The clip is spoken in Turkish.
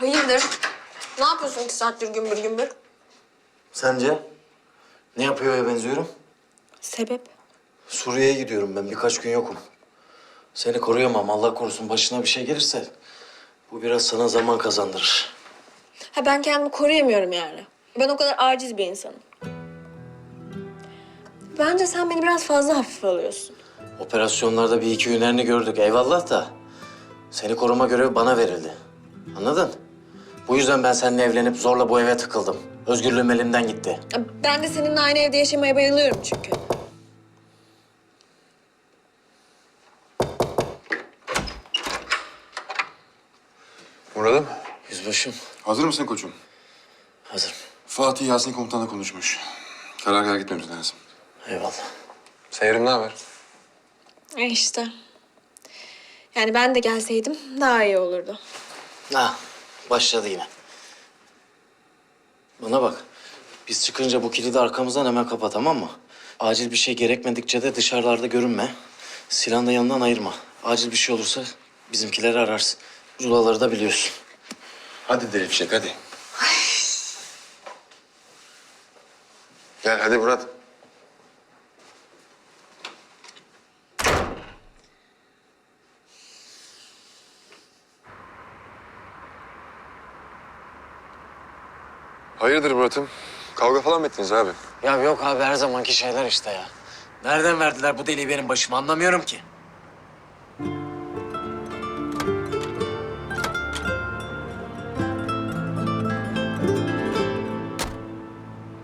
Hayırdır? Ne yapıyorsun iki saattir gümbür gümbür? Sence? Ne yapıyor benziyorum? Sebep? Suriye'ye gidiyorum ben. Birkaç gün yokum. Seni koruyamam. Allah korusun başına bir şey gelirse bu biraz sana zaman kazandırır. Ha ben kendimi koruyamıyorum yani. Ben o kadar aciz bir insanım. Bence sen beni biraz fazla hafife alıyorsun. Operasyonlarda bir iki hünerini gördük. Eyvallah da seni koruma görevi bana verildi. Anladın? Bu yüzden ben seninle evlenip zorla bu eve tıkıldım. Özgürlüğüm elimden gitti. Ben de seninle aynı evde yaşamaya bayılıyorum çünkü. Murat'ım, Yüzbaşım. hazır mısın koçum? Hazırım. Fatih Yasin komutanla konuşmuş. Karargaha gitmemiz lazım. Eyvallah. Seyrim ne haber? E işte. Yani ben de gelseydim daha iyi olurdu. Ha, başladı yine. Bana bak. Biz çıkınca bu kilidi arkamızdan hemen kapa tamam mı? Acil bir şey gerekmedikçe de dışarılarda görünme. Silahını da yanından ayırma. Acil bir şey olursa bizimkileri ararsın. Rulaları da biliyorsun. Hadi deli fişek hadi. Gel hadi Murat. Hayırdır Murat'ım? Kavga falan mı ettiniz abi? Ya yok abi her zamanki şeyler işte ya. Nereden verdiler bu deliği benim başıma anlamıyorum ki.